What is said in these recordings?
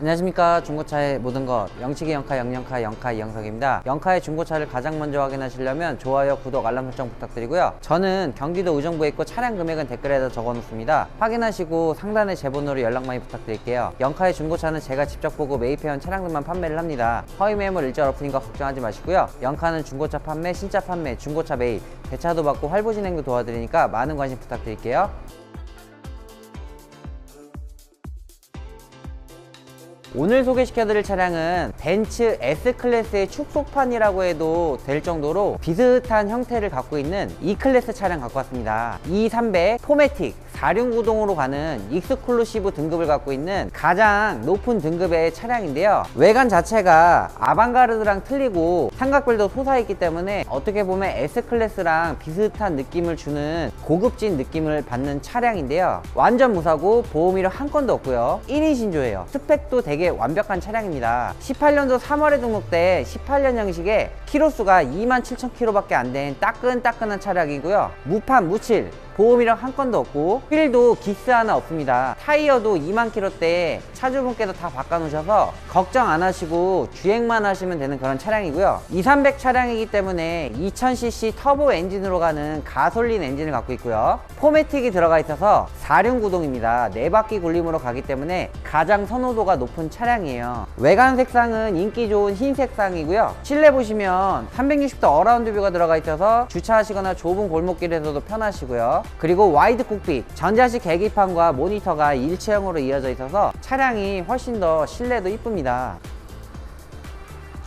안녕하십니까. 중고차의 모든 것. 영치기 영카 영영카 영카 이영석입니다. 영카의 중고차를 가장 먼저 확인하시려면 좋아요 구독 알람 설정 부탁드리고요. 저는 경기도 의정부에 있고 차량 금액은 댓글에다 적어놓습니다. 확인하시고 상단에 제 번호로 연락 많이 부탁드릴게요. 영카의 중고차는 제가 직접 보고 매입해온 차량들만 판매를 합니다. 허위 매물 일절 오프닝과 걱정하지 마시고요. 영카는 중고차 판매 신차 판매 중고차 매입 대차도 받고 할부 진행도 도와드리니까 많은 관심 부탁드릴게요 오늘 소개시켜드릴 차량은 벤츠 S클래스의 축소판이라고 해도 될 정도로 비슷한 형태를 갖고 있는 E클래스 차량 갖고 왔습니다. E300 포매틱 4륜구동으로 가는 익스클루시브 등급을 갖고 있는 가장 높은 등급의 차량인데요. 외관 자체가 아방가르드랑 틀리고 삼각별도 솟아있기 때문에 어떻게 보면 S클래스랑 비슷한 느낌을 주는 고급진 느낌을 받는 차량인데요. 완전 무사고 보험이력 한 건도 없고요. 1인 신조예요. 스펙도 되게 완벽한 차량입니다. 18년도 3월에 등록돼 18년 형식에 키로수가 27,000km밖에 안 된 따끈따끈한 차량이고요. 무판 무칠 보험이랑 한 건도 없고 휠도 기스 하나 없습니다. 타이어도 2만 킬로대 차주분께서 다 바꿔놓으셔서 걱정 안 하시고 주행만 하시면 되는 그런 차량이고요. 2300 차량이기 때문에 2000cc 터보 엔진으로 가는 가솔린 엔진을 갖고 있고요. 포매틱이 들어가 있어서 4륜 구동입니다. 4바퀴 굴림으로 가기 때문에 가장 선호도가 높은 차량이에요. 외관 색상은 인기 좋은 흰 색상이고요. 실내 보시면 360도 어라운드 뷰가 들어가 있어서 주차하시거나 좁은 골목길에서도 편하시고요 그리고 와이드 콕핏 전자식 계기판과 모니터가 일체형으로 이어져 있어서 차량이 훨씬 더 실내도 이쁩니다.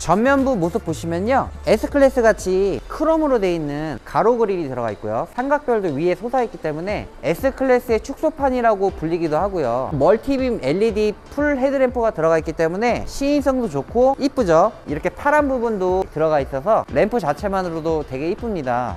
전면부 모습 보시면요. S클래스 같이 크롬으로 되어 있는 가로 그릴이 들어가 있고요. 삼각별도 위에 솟아있기 때문에 S클래스의 축소판이라고 불리기도 하고요. 멀티빔 LED 풀 헤드램프가 들어가 있기 때문에 시인성도 좋고 이쁘죠? 이렇게 파란 부분도 들어가 있어서 램프 자체만으로도 되게 이쁩니다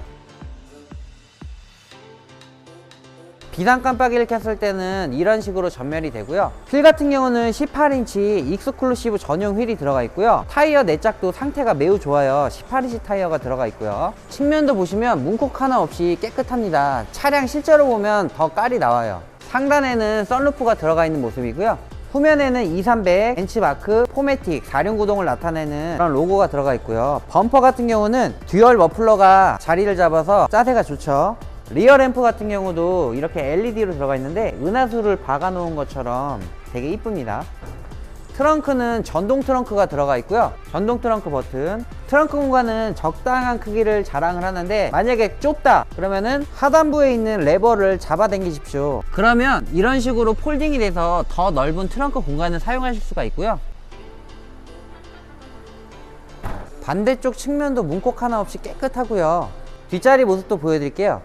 비상 깜빡이를 켰을 때는 이런 식으로 전멸이 되고요. 휠 같은 경우는 18인치 익스클루시브 전용 휠이 들어가 있고요. 타이어 내짝도 상태가 매우 좋아요. 18인치 타이어가 들어가 있고요. 측면도 보시면 문콕 하나 없이 깨끗합니다. 차량 실제로 보면 더 깔이 나와요. 상단에는 썬루프가 들어가 있는 모습이고요. 후면에는 2300 벤치마크 포매틱 4륜 구동을 나타내는 그런 로고가 들어가 있고요. 범퍼 같은 경우는 듀얼 머플러가 자리를 잡아서 짜세가 좋죠 리어 램프 같은 경우도 이렇게 LED로 들어가 있는데 은하수를 박아 놓은 것처럼 되게 이쁩니다. 트렁크는 전동 트렁크가 들어가 있고요. 전동 트렁크 버튼. 트렁크 공간은 적당한 크기를 자랑을 하는데 만약에 좁다 그러면은 하단부에 있는 레버를 잡아 당기십시오. 그러면 이런 식으로 폴딩이 돼서 더 넓은 트렁크 공간을 사용하실 수가 있고요. 반대쪽 측면도 문콕 하나 없이 깨끗하고요. 뒷자리 모습도 보여드릴게요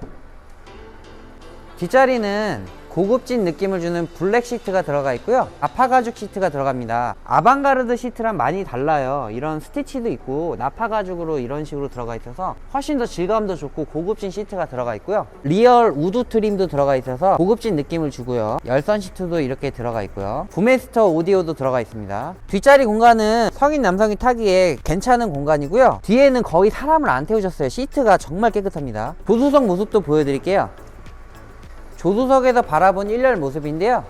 뒷자리는 고급진 느낌을 주는 블랙 시트가 들어가 있고요. 나파 가죽 시트가 들어갑니다. 아방가르드 시트랑 많이 달라요. 이런 스티치도 있고 나파 가죽으로 이런 식으로 들어가 있어서 훨씬 더 질감도 좋고 고급진 시트가 들어가 있고요. 리얼 우드 트림도 들어가 있어서 고급진 느낌을 주고요. 열선 시트도 이렇게 들어가 있고요. 부메스터 오디오도 들어가 있습니다. 뒷자리 공간은 성인 남성이 타기에 괜찮은 공간이고요. 뒤에는 거의 사람을 안 태우셨어요. 시트가 정말 깨끗합니다. 조수석 모습도 보여드릴게요 조수석에서 바라본 1열 모습인데요.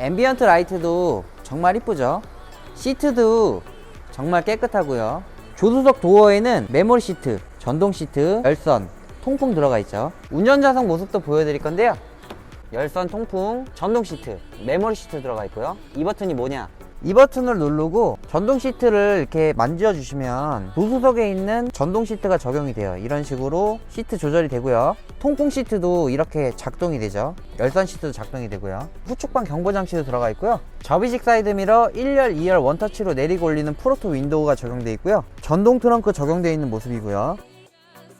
앰비언트 라이트도 정말 이쁘죠? 시트도 정말 깨끗하고요. 조수석 도어에는 메모리 시트 전동 시트 열선 통풍 들어가 있죠. 운전자석 모습도 보여드릴 건데요. 열선 통풍 전동 시트 메모리 시트 들어가 있고요. 이 버튼이 뭐냐 이 버튼을 누르고 전동 시트를 이렇게 만져 주시면 조수석에 있는 전동 시트가 적용이 돼요. 이런 식으로 시트 조절이 되고요. 통풍 시트도 이렇게 작동이 되죠. 열선 시트도 작동이 되고요. 후축방 경보 장치도 들어가 있고요. 접이식 사이드 미러 1열 2열 원터치로 내리고 올리는 프로토 윈도우가 적용되어 있고요. 전동 트렁크 적용되어 있는 모습이고요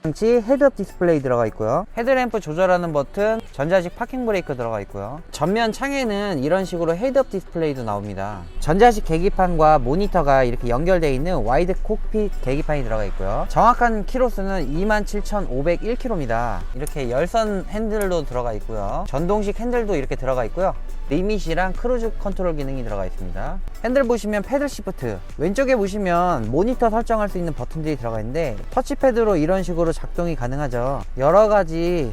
장치 헤드업 디스플레이 들어가 있고요. 헤드램프 조절하는 버튼 전자식 파킹 브레이크 들어가 있고요. 전면 창에는 이런 식으로 헤드업 디스플레이도 나옵니다. 전자식 계기판과 모니터가 이렇게 연결되어 있는 와이드 콕핏 계기판이 들어가 있고요. 정확한 키로수는 27,501km입니다 이렇게 열선 핸들도 들어가 있고요. 전동식 핸들도 이렇게 들어가 있고요. 리밋이랑 크루즈 컨트롤 기능이 들어가 있습니다. 핸들 보시면 패들 시프트. 왼쪽에 보시면 모니터 설정할 수 있는 버튼들이 들어가 있는데 터치패드로 이런 식으로 작동이 가능하죠 여러 가지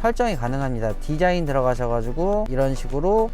설정이 가능합니다 디자인 들어가셔 가지고 이런 식으로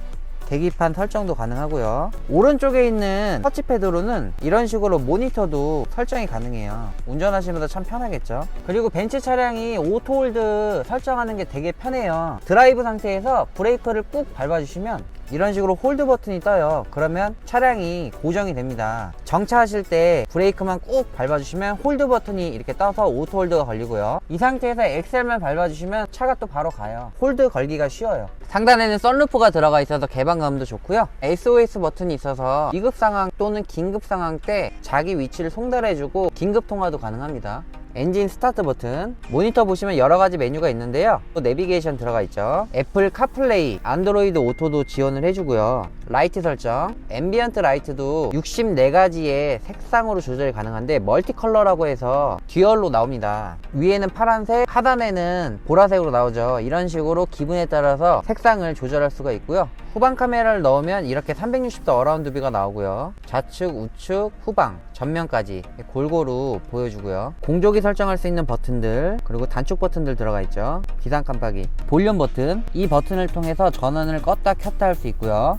계기판 설정도 가능하고요. 오른쪽에 있는 터치패드로는 이런 식으로 모니터도 설정이 가능해요. 운전하시면서 참 편하겠죠. 그리고 벤츠 차량이 오토홀드 설정하는 게 되게 편해요. 드라이브 상태에서 브레이크를 꾹 밟아주시면 이런 식으로 홀드 버튼이 떠요. 그러면 차량이 고정이 됩니다. 정차하실 때 브레이크만 꾹 밟아주시면 홀드 버튼이 이렇게 떠서 오토 홀드가 걸리고요. 이 상태에서 엑셀만 밟아주시면 차가 또 바로 가요. 홀드 걸기가 쉬워요. 상단에는 썬루프가 들어가 있어서 개방감도 좋고요. SOS 버튼이 있어서 비급 상황 또는 긴급 상황 때 자기 위치를 송달해주고 긴급 통화도 가능합니다. 엔진 스타트 버튼. 모니터 보시면 여러 가지 메뉴가 있는데요. 또 내비게이션 들어가 있죠. 애플 카플레이 안드로이드 오토도 지원을 해주고요. 라이트 설정. 앰비언트 라이트도 64가지의 색상으로 조절이 가능한데 멀티컬러라고 해서 듀얼로 나옵니다. 위에는 파란색 하단에는 보라색으로 나오죠. 이런 식으로 기분에 따라서 색상을 조절할 수가 있고요. 후방 카메라를 넣으면 이렇게 360도 어라운드 뷰가 나오고요. 좌측 우측 후방 전면까지 골고루 보여주고요. 공조기 설정할 수 있는 버튼들 그리고 단축 버튼들 들어가 있죠. 비상 깜빡이. 볼륨 버튼. 이 버튼을 통해서 전원을 껐다 켰다 할 수 있고요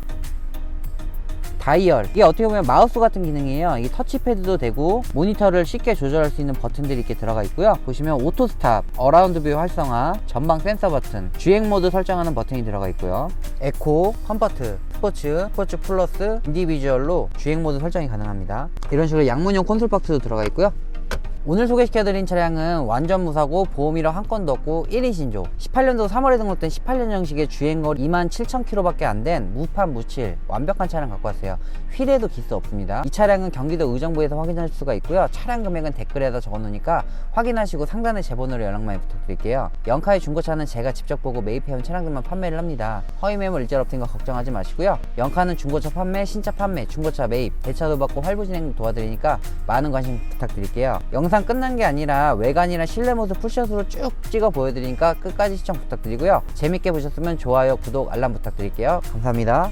다이얼. 이게 어떻게 보면 마우스 같은 기능이에요. 이 터치패드도 되고 모니터를 쉽게 조절할 수 있는 버튼들이 이렇게 들어가 있고요. 보시면 오토 스탑 어라운드 뷰 활성화 전방 센서 버튼 주행 모드 설정하는 버튼이 들어가 있고요. 에코 컴퍼트 스포츠 스포츠 플러스 인디비주얼로 주행 모드 설정이 가능합니다. 이런 식으로 양문형 콘솔 박스도 들어가 있고요 오늘 소개시켜드린 차량은 완전 무사고 보험이랑 한 건도 없고 1인 신조. 18년도 3월에 등록된 18년형식의 주행거리 27,000km밖에 안 된 무판 무칠 완벽한 차량 갖고 왔어요. 휠에도 기스 없습니다. 이 차량은 경기도 의정부에서 확인할 수가 있고요. 차량 금액은 댓글에다 적어놓으니까 확인하시고 상단에 제 번호로 연락 많이 부탁드릴게요. 영카의 중고차는 제가 직접 보고 매입해온 차량들만 판매를 합니다. 허위 매물 일절 없는 거 걱정하지 마시고요. 영카는 중고차 판매, 신차 판매, 중고차 매입, 대차도 받고 활부 진행 도와드리니까 많은 관심 부탁드릴게요 영상 끝난 게 아니라 외관이나 실내 모습 풀샷으로 쭉 찍어 보여드리니까 끝까지 시청 부탁드리고요. 재밌게 보셨으면 좋아요, 구독, 알람 부탁드릴게요. 감사합니다